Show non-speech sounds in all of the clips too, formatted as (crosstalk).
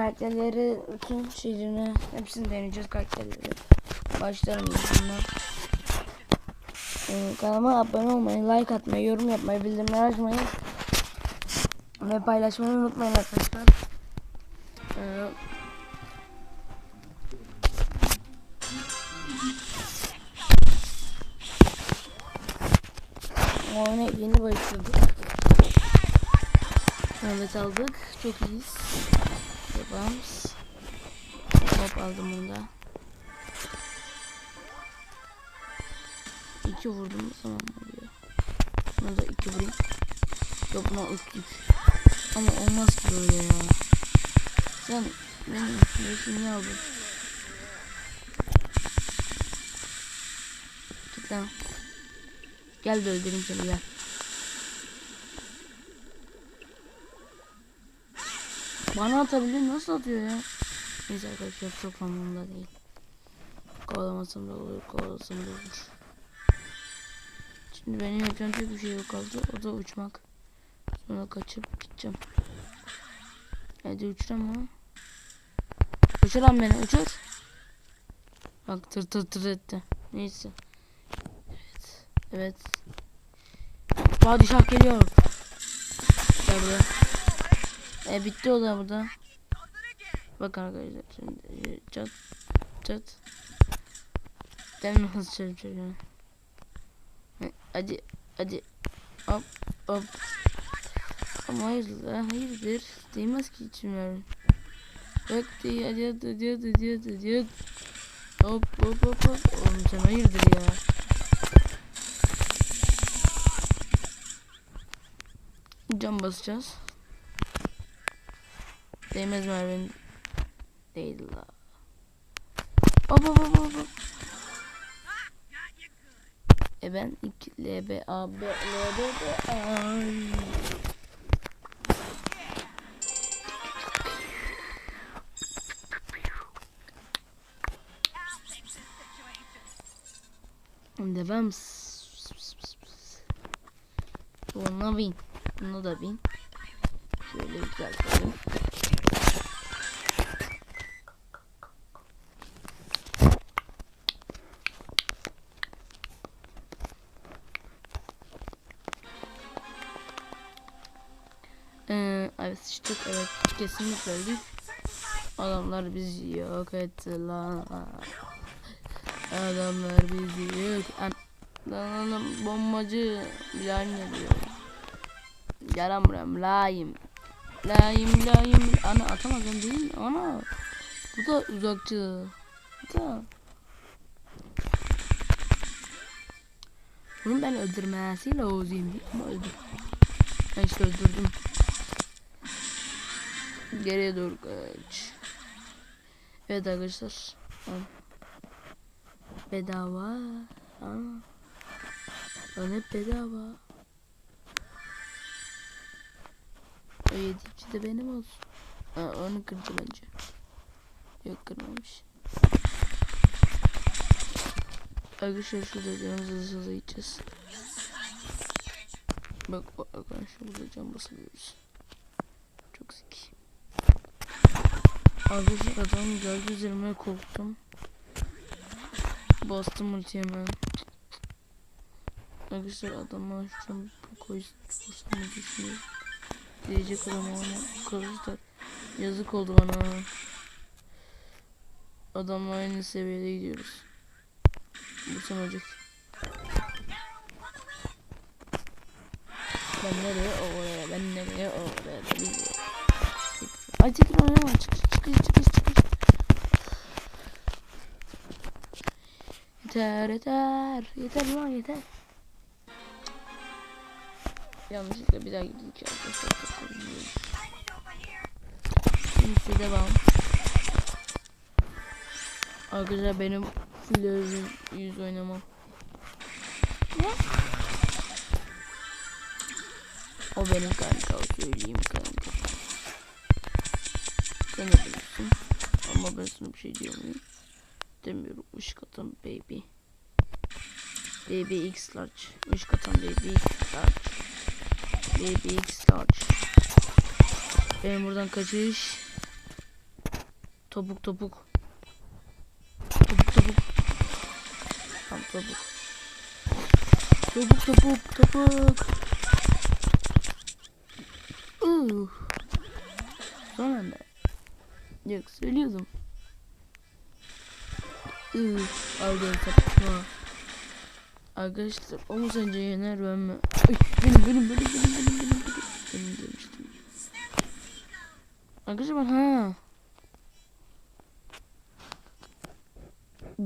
karakterleri bütün şeylerini hepsini deneyeceğiz karakterleri. Başlarım bundan. Ee, kanalıma abone olmayı, like atmayı, yorum yapmayı, bildirimleri açmayı ve paylaşmayı unutmayın arkadaşlar. Ee, oyuna yeni başladık. Evet aldık. Çok iyiyiz. Devam. Hop aldım bunu da. İki vurdum tamam oluyor. Buna da iki vurayım. Yok buna üç. Ama olmaz ki böyle ya. Sen benim beşimi niye aldın? Git lan. Gel de öldüreyim seni gel. Bana atabilir nasıl atıyor ya? Neyse arkadaşlar çok anlamda değil. Kovalamasam da olur, kovalasam da olur. Şimdi benim yapacağım tek bir şey yok kaldı. O da uçmak. Sonra kaçıp gideceğim. Hadi uçur ama. Uçur lan beni uçur. Bak tır tır tır etti. Neyse. Evet. Evet. Padişah geliyor. Gel buraya. E bitti o da burada. Bak arkadaşlar şimdi e, çat çat. Demle hızlı çarp çocuğu. E, Hadi hadi. Hop hop. Ama hayır la hayırdır. Değmez ki içime. Bak değil hadi hadi hadi hadi hadi hadi hadi. Hop hop hop hop. Oğlum sen hayırdır ya. Cam basacağız. Değmez Merve'nin. Değil la. Hop hop hop hop. E ben 2 L B A B L B B ay. Devam. Buna bin. Bunu da bin. Şöyle güzel koyayım. Sıçtık evet kesinlikle öldük. Adamlar bizi yok etti lan. Adamlar bizi yok. An lan lan bombacı Bilal geliyor. Gel buraya layım. Layım layım. Ana atamazım değil? Ana. Bu da uzakçı. Bu da. Bunu ben öldürmesi lazım ama öldüm. Ben işte öldürdüm. Geriye doğru kaç. Evet arkadaşlar. Bedava. Aa. Lan hep bedava. O yedikçi de benim olsun. Ha, onu kırdı bence. Yok kırmamış. Arkadaşlar şurada canımızı hızlı gideceğiz. Bak bak arkadaşlar burada can basıyoruz. Çok zeki. Arkadaşlar adam geldi üzerime korktum. Bastım ulti hemen. Arkadaşlar adama şu an koy vursam mı düşünüyorum. Diyecek adam ama arkadaşlar yazık oldu bana. Adamla aynı seviyede gidiyoruz. Vursam ölecek. Ben nereye oraya ben nereye oraya tekrar oynama çıkış çıkış çıkış çıkış. Yeter yeter yeter lan yeter. Yanlışlıkla bir daha gittik arkadaşlar. Neyse devam. Arkadaşlar benim flörüm yüz oynamam. O benim kanka o söyleyeyim kanka. Sen de bilirsin. Ama ben sana bir şey diyor muyum? Demiyorum. Işık atan baby. Baby X large. Işık atan baby X large. Baby X large. Benim buradan kaçış. Topuk topuk. Topuk topuk. Tamam topuk. Topuk topuk topuk. Uh. Son anda. Yok söylüyordum. Uh. Aldı sapma. Arkadaşlar o mu sence yener ben mi? Ay, benim benim benim benim benim benim benim benim demiştim. Arkadaşlar ben ha.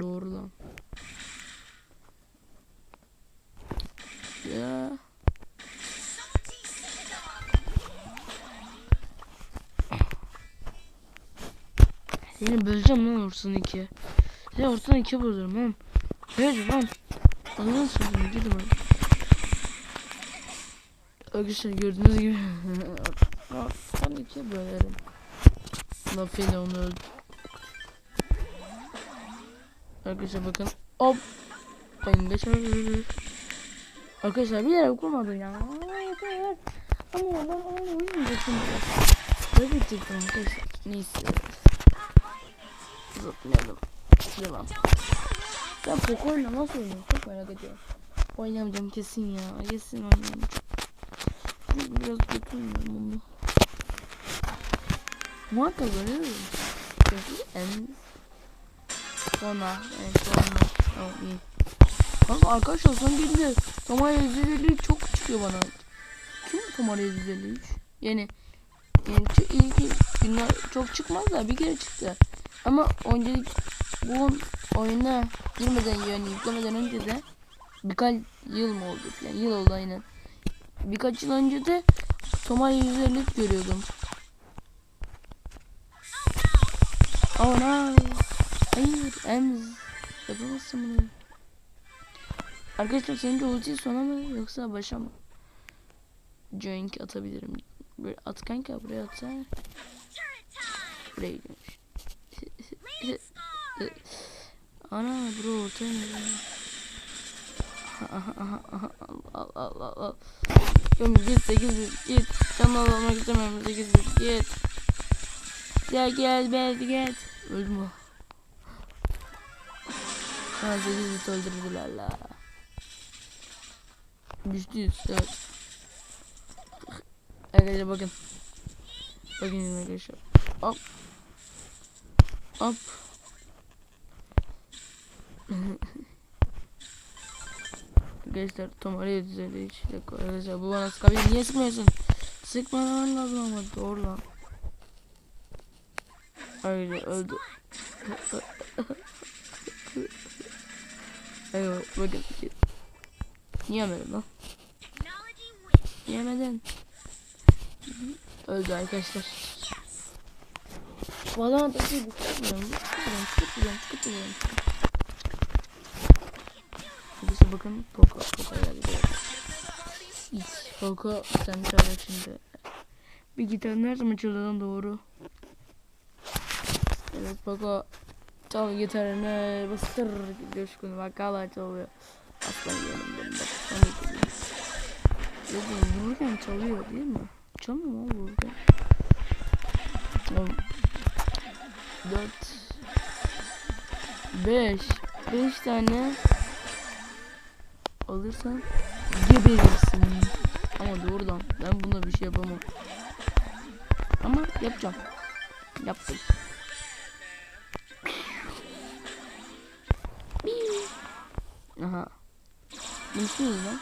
Doğru lan. Seni böleceğim lan Orsun ikiye. Seni Orsun ikiye böldürüm lan. Ver lan. Anladın sözümü gidin bana. Arkadaşlar gördüğünüz gibi. (laughs) Orsun ikiye bölerim. Lafıyla onu öldü. Arkadaşlar bakın. Hop. Ben geçer. Arkadaşlar bir yere kurmadım ya. Ama oradan onu uyumayacaktım. Böyle gidecektim arkadaşlar. Neyse. Uzatmayalım. Devam. Ben Poco'yla nasıl oynuyorum çok merak ediyorum. Oynamayacağım kesin ya. Kesin oynamayacağım. Biraz kötü oynuyorum bunu. Muhakkak oynuyorum. Çünkü en Sonra en sonra. Tamam iyi. Kanka arkadaşlar son girdi. Tamara 153 çok çıkıyor bana. Kim Tamara 153? Yani yani ilk günler çok çıkmaz da bir kere çıktı. Ama öncelik bu oyuna girmeden yani yüklemeden önce de birkaç yıl mı oldu yani yıl oldu aynen. Birkaç yıl önce de Tomar 153 görüyordum. Oh no. Hayır Emz. Yapamazsın bunu. Arkadaşlar senince ultiyi sona mı yoksa başa mı? Joink atabilirim. Böyle at kanka buraya atsana. Buraya gidiyormuş. Ana bro ortaya mı? Aha aha aha al al al al. Göm git 8 bit git. Canlı almak istemiyorum 8 bit git. Gel gel gel gel. Öldüm o. Ha 8 bit öldürdüler la. Düştüyüz evet. Arkadaşlar bakın. Bakın arkadaşlar. Hop. Hop. Arkadaşlar Tom araya düzeldi hiç dakika arkadaşlar bu bana sıkabilir niye sıkmıyorsun? Sıkmaman lazım ama doğru lan. Öyle öldü. (laughs) Evet bakın. Yemedin lan? Yemedin. Öldü arkadaşlar Valorant atıyor tutmuyorum. Şey tutmuyorum, tutmuyorum, tutmuyorum. Birisi bakın Poco, Poco geldi. Poco sen çalıyor şimdi. Bir gitar ne zaman çalınan doğru. Evet Poco çal gitarını bastır coşkun vakala çalıyor. Aslan yerim ben de. Yok vururken çalıyor değil mi? Çalmıyor mu vururken? Dört Beş Beş tane alırsan geberirsin. Ama doğrudan ben buna bir şey yapamam. Ama yapacağım. Yaptım. Aha. Mümkün lan.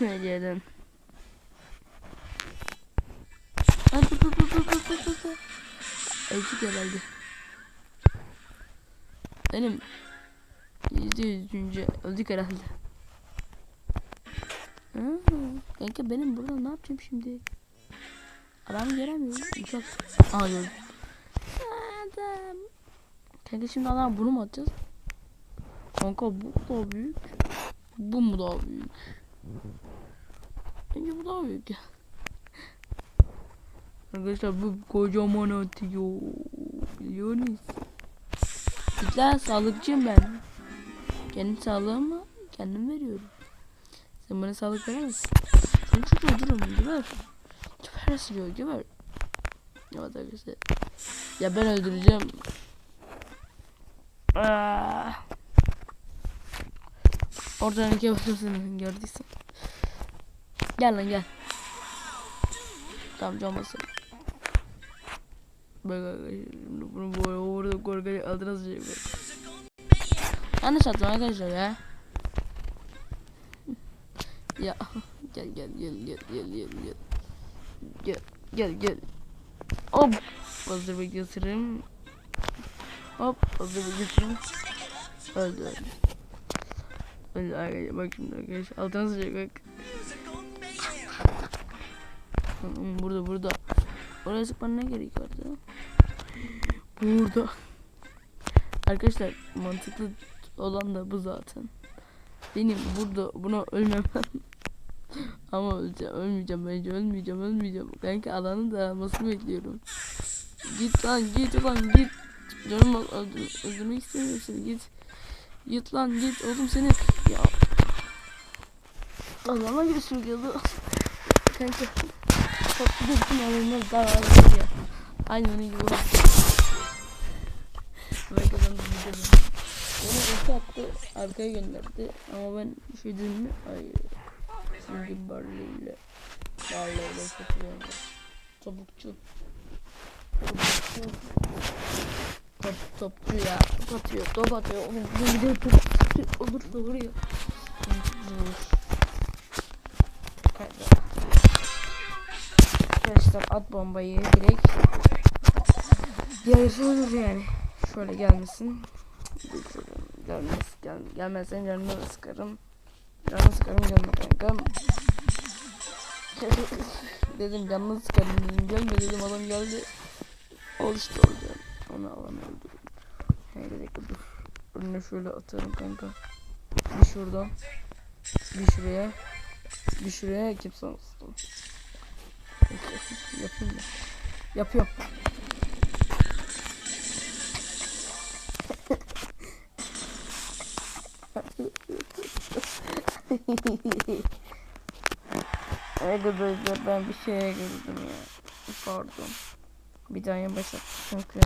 (laughs) Önceden. Öldük herhalde. Benim yüzde yüzüncü öldük herhalde. Ha, kanka benim burada ne yapacağım şimdi? Adam göremiyorum. Uçak. Aa gördüm. Adam. Kanka şimdi adam bunu mu atacağız? Kanka bu da büyük. Bu mu daha büyük? Bence bu daha büyük ya. Arkadaşlar bu kocaman atıyor. Biliyorsunuz. İlla sağlıkçıyım ben. Kendi sağlığımı kendim veriyorum. Sen bana sağlık veremezsin. Sen çocuğu durun geber. Geber siliyor geber. Evet arkadaşlar. Ya ben öldüreceğim. Aa. Oradan iki basıyorsun gördüysen. Gel lan gel. Tamam can basın. Bak şimdi bunu böyle orada korkacak altına sıcak bak. Yanlış attım arkadaşlar ya. Ya gel gel gel gel gel gel gel. Gel gel gel. Hop. Hazır bekliyorum. Hop hazır bekliyorum. Öldü öldü. Öldü arkadaşlar bak şimdi arkadaşlar altına sıcak bak. Burada burada. Oraya sıkmanın ne gerek vardı? Burada. Arkadaşlar mantıklı olan da bu zaten. Benim burada buna ölmemem. (laughs) Ama öleceğim, ölmeyeceğim bence ölmeyeceğim, ölmeyeceğim. Kanka alanın dağılmasını bekliyorum. Git lan git lan git. Canım bak öldür, öldürmek istemiyorum seni git. Git lan git oğlum seni. Ya. Allah'ıma gibi sürüyordu. Kanka. Bir bütün alanlar dağılıyor ya. Aynı onun gibi. Ben de gidelim. Beni ulti attı arkaya gönderdi ama ben şey dedim mi? Hayır. Şimdi Barley ile Barley ile satılıyorum. Topukçu. Topukçu. Top, topçu ya. Top atıyor. Top atıyor. Oğlum bir gidiyor top. Olur da vuruyor. Arkadaşlar at bombayı direkt. Yarısı olur yani. Şöyle gelmesin. Gelmez, gel, gelmezsen canını da sıkarım. Canını sıkarım gelme kankam. dedim canını sıkarım dedim gelme dedim adam geldi. Al işte. Onu alan öldürdüm. Hey bir dur. Önüne şöyle atarım kanka. Bir şuradan. Bir şuraya. Bir şuraya kimse olmasın. Yapayım mı? Yapıyorum. (laughs) Arkadaşlar ben bir şeye girdim ya. Pardon. Bir daha en başa çünkü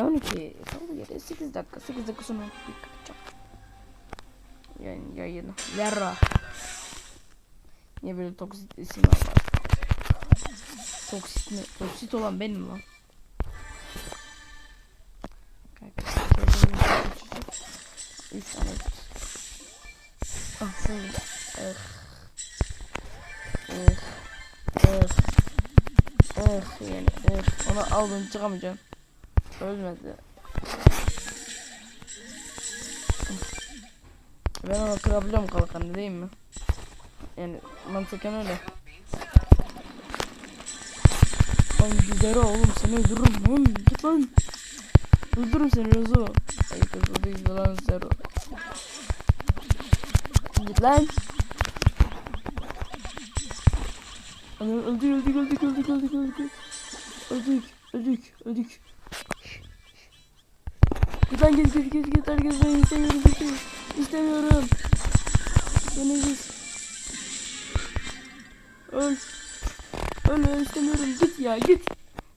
12 kaldı geri 8 dakika 8 dakika sonra bir kapatacağım. Yani yayını. Yarra. Niye böyle toksit isimler var? Toksit mi? Toksit olan benim lan. Aldım çıkamayacağım. Ölmedi. Ben onu kırabiliyorum kalkanı değil mi? Yani mantıken öyle. Lan güzel oğlum seni öldürürüm lan git lan. Öldürürüm seni Rezo. Ay Rezo değil de lan Zero. Git lan. Ana öldük öldük öldük öldük öldük öldük. Öldük öldük. Git lan git git git git herkes beni istemiyorum istemiyorum. İstemiyorum. Beni git. Öl. Öl öl istemiyorum git ya git.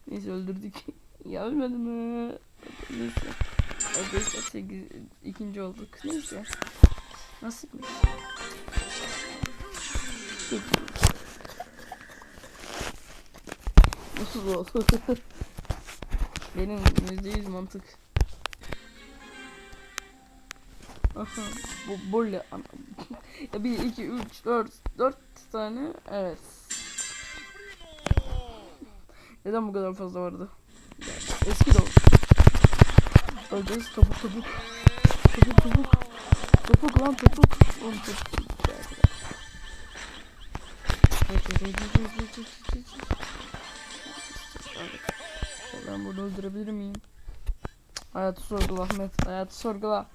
Neyse öldürdük. (laughs) ya ölmedi mi? Neyse. Arkadaşlar 8 ikinci olduk. Neyse. Nasipmiş. Git. Nasıl oldu? (laughs) Benim %100 mantık. Aha, bu böyle (laughs) ya 1 2 3 4 4 tane evet. Neden bu kadar fazla vardı? Yani eski de oldu. Öleceğiz topuk topuk. Topuk topuk. Topuk lan topuk. Oğlum topuk. Ben bunu öldürebilir miyim? Hayatı sorgula Ahmet. Hayatı sorgula.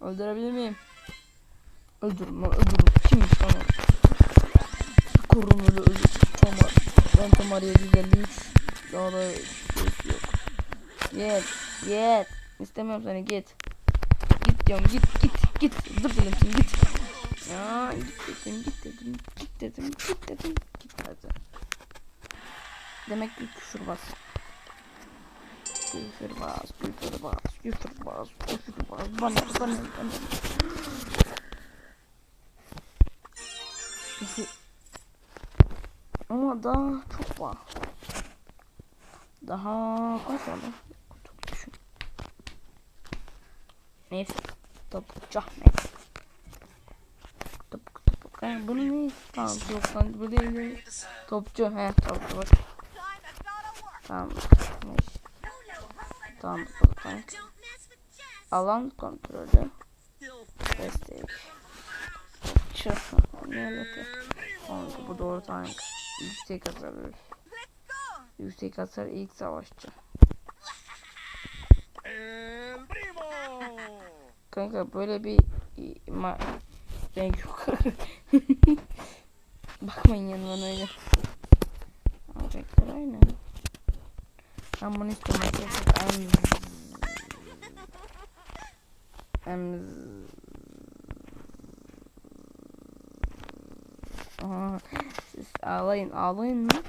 Öldürebilir miyim? Öldürün lan öldürün. Kimmiş lan o? Korun öyle öldür. Tomar. Ben Tomar 753. Daha da yok. Git. Git. İstemiyorum seni git. Git diyorum git git git. Dur dilim seni git. Ya git dedim git dedim git dedim git dedim gitmedi. Demek ki küfürbaz. Küfürbaz, küfürbaz, küfürbaz, küfürbaz. Bana, bana, bana. Ama daha çok var. Daha kaç var lan? Çok düşün. Neyse. Topukça. Neyse. Topuk topuk. Ha, bunu ne? Tamam yok lan. Bu değil. Topçu. He topçu. Tamam. Tamam. bu tank. Alan kontrolü. Destek. Alaka? Tank. Bu doğru tank. Yüksek hasar verir. Yüksek hasar ilk savaşçı. Kanka böyle bir ma renk yok. (laughs) Bakmayın yanıma öyle. Ama renkler aynı. Ben bunu istiyorum arkadaşlar. Em... Em... Siz ağlayın ağlayın mı?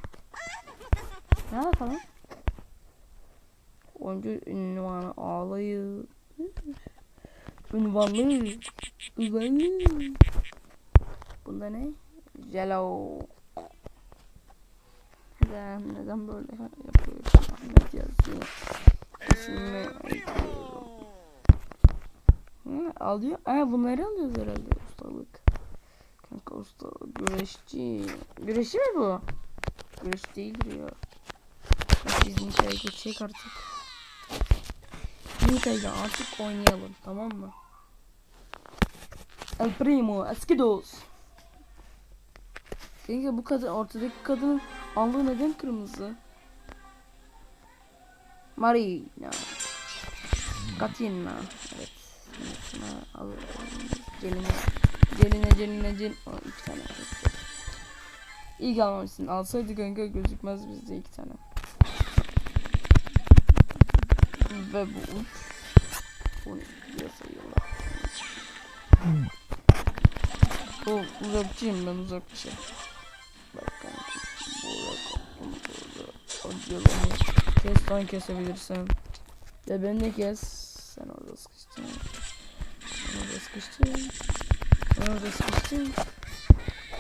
Ne bakalım? Oyuncu ünvanı ağlayın. Ünvanlı. Ünvanlı. Bunda ne? Jello. Neden, neden böyle alıyor. Aa bunları alıyoruz herhalde ustalık. Kanka usta güreşçi. Güreşçi mi bu? Güreş değildir ya. Biz Nika'ya geçecek artık. Nika'yla artık oynayalım tamam mı? El Primo, Eskidos. Kanka bu kadın ortadaki kadının alnı neden kırmızı? Marina. Katina. Evet. Şuna al. Celine. Celine, Celine, iki tane. İlk almamışsın. Alsaydı kanka gözükmez bizde iki tane. Ve bu uç. Bunu sayıyorlar. O uzakçıyım ben uzakçı. Bak kanka. Kapım burada. Acılarını kes lan kesebilirsen. Ya ben de kes. Sen orada sıkıştın.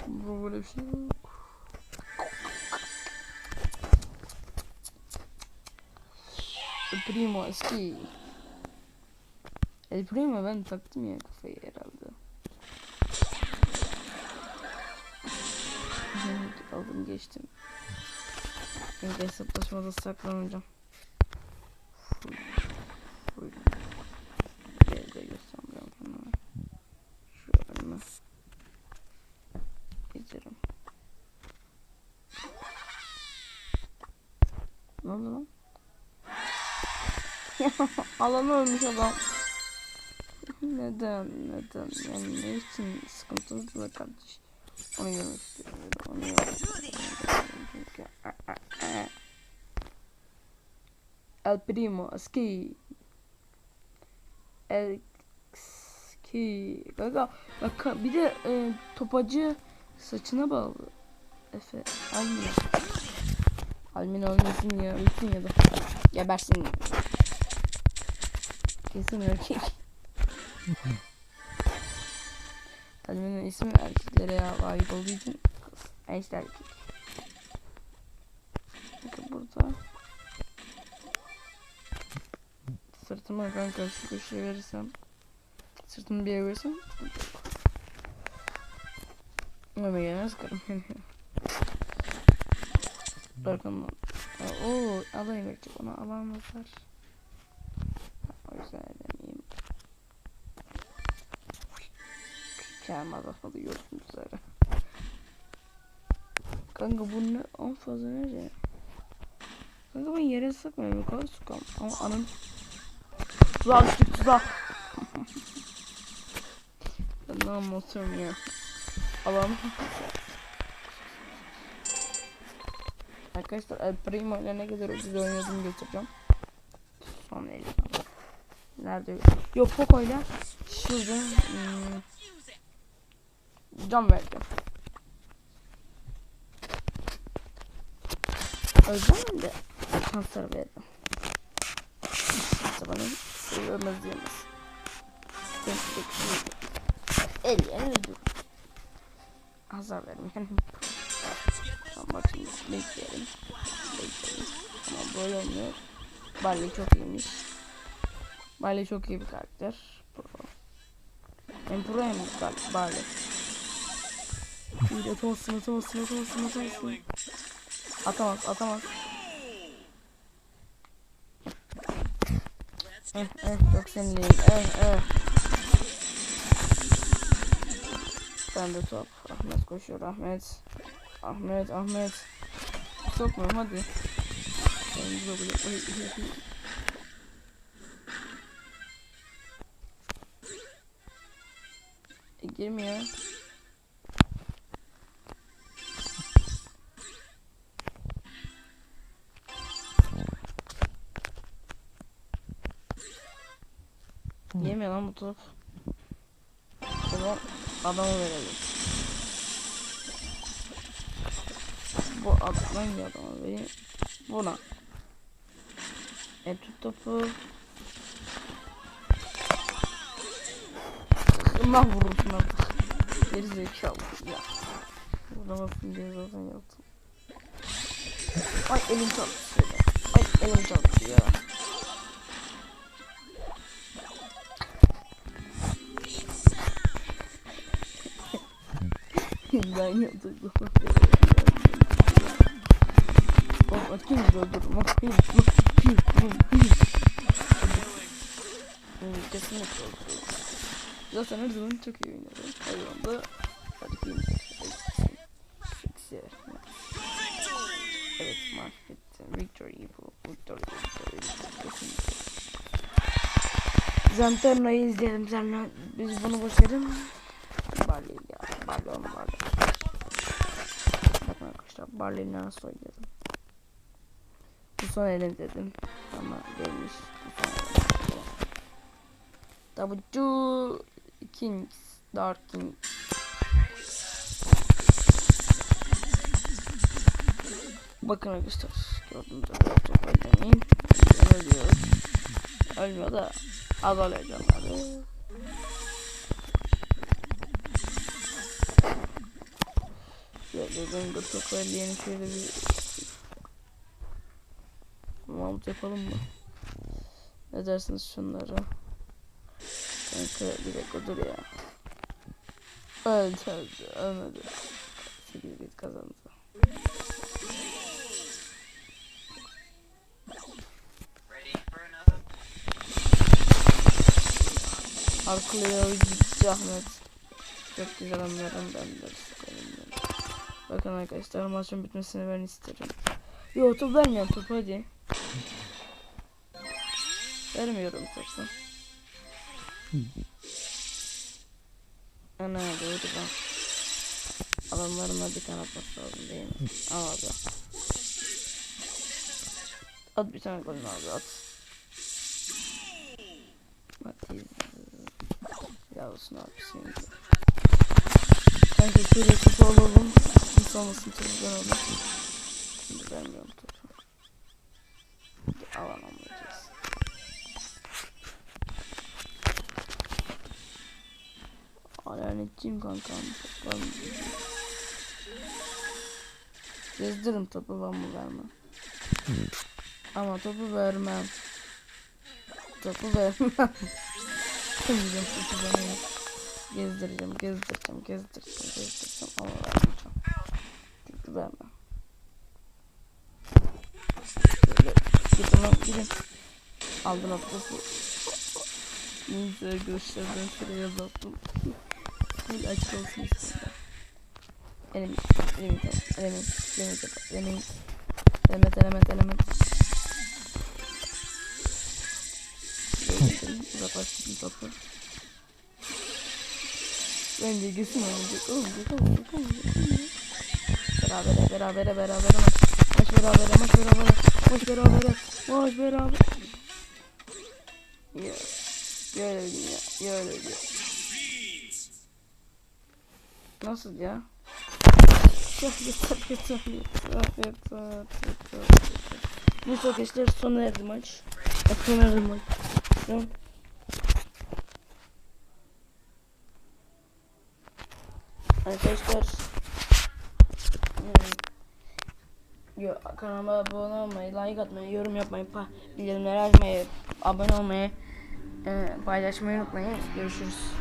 Bu böyle bir şey yok. El Primo eski. El Primo ben taktım ya kafayı herhalde. Aldım geçtim. Şimdi hesaplaşmada saklanacağım. Full. Full. Bir de göstermiyorum kendime. Şu önüme. Gezerim. Ne oldu lan? (laughs) Alan ölmüş adam. Neden? Neden? Yani ne için sıkıntınız var kardeş? Onu yemek istiyorum. Onu yemek istiyorum. El Primo, Ski. El Ski. Kanka, bak bir de e, topacı saçına bağlı. Efe, Almina. Almina ölmesin ya, ölsün ya da. Gebersin. Kesin erkek. (laughs) Almina'nın ismi erkeklere ya ait olduğu için işte erkek. Bakın burada. Sırtıma kanka şu köşeye verirsem. Sırtımı bir yere verirsem. Ama yemez karım. (laughs) Aa, Oo, alayım verecek ona alamazlar. O yüzden edemeyeyim. Çağırmaz atmadı gördüğünüz üzere. Kanka bu ne? En fazla nerede? Kanka ben yere sıkmıyorum. Yukarı sıkam. Ama anam. Tuzağa düştük tuzağa. ben ne anlatıyorum ya. Allah'ım. Arkadaşlar El Primo ile ne kadar ucuz oynadığımı göstereceğim. Son al. Nerede? Yok Poco'yla şurada hmm, Can vereceğim. Öleceğim de kanser veririm. İşte bana sevmez diyemez. El yani verim yani. Tamam bak şimdi bekleyelim. Bekleyelim. Ama böyle olmuyor. Barley çok iyiymiş. Barley çok iyi bir karakter. Pro. Hem pro hem Bar- Barley. Bir atamazsın atamazsın atamazsın atamazsın. Atamaz atamaz. Eh eh yok seninleyim eh eh. Ben de top. Ahmet koşuyor Ahmet. Ahmet Ahmet. Sokmuyorum hadi. E, girmiyor. Yemiyor lan bu top. O zaman adamı verelim. Bu adam hangi adama vereyim? Buna. E tut topu. Allah vurursun artık. Geri zekalı ya. Vuramazsın diye zaten yaptım. Ay elim ya. Ay elim çalışıyor. ya. (laughs) ben yaptım. Atayım öldürürüm. Atayım. Atayım. Atayım. Hmm, Kesinlikle öldürürüm. Zaten her zaman çok iyi oynuyorum. Her zaman da atayım. Fixer. Evet maç bitti. Victory bu. Victory. Victory. Kesinlikle. Zanterno'yu izleyelim. Zanterno biz bunu başarım. Barley ya. Barley onu Barley. Bakın arkadaşlar Barley'le nasıl oynuyorum. Bu son elim dedim. Ama gelmiş. W Kings Dark King Bakın arkadaşlar gördüğünüz gibi çok öldürmeyin. Ölüyor. Ölmüyor da azalıyor canları. Ben de çok öldüğünü şöyle bir Mount yapalım mı? Ne dersiniz şunlara? Kanka bir dakika dur ya. Öldü öldü ölmedi. 8 bit kazandı. Arkalıyor Ahmet. Çok güzel anlarım ben de. Bakın arkadaşlar maçın bitmesini ben isterim. Yo top vermiyorum top hadi. Vermiyorum topu. Ana doğru ben. Adamlarıma bir tane atması lazım değil mi? Al abi. At bir tane golünü abi at. Hadi. Ya olsun abi senin. Kanka şöyle topu alalım. Hiç olmasın ben alayım. Şimdi vermiyorum Alanetçiyim kankam. Ben... Gezdiririm topu ben mi vermem. Ama topu vermem. Topu vermem. Gezdireceğim topu vermem. Gezdireceğim, gezdireceğim, gezdireceğim, gezdireceğim ama vermeyeceğim. Çünkü vermem. Şöyle gidin lan gidin. O topu. Neyse arkadaşlar ben şuraya yazdım. Full açık olsun istedim. Elim, elim, elim, elim, element, element, element. Geçtim, uzaklaştırdım topu. Bence gitsin olmayacak, olmayacak, olmayacak, olmayacak. Berabere, berabere, berabere maç. Maç berabere, maç berabere, maç berabere, maç berabere. Ya, ya öyle ya, ya öyle ya. Nasıl ya? Neyse arkadaşlar sona erdi maç. Sona erdi maç. Arkadaşlar hmm, yo, kanalıma abone olmayı, like atmayı, yorum yapmayı, bildirimleri açmayı, abone olmayı, e, paylaşmayı unutmayın. Görüşürüz.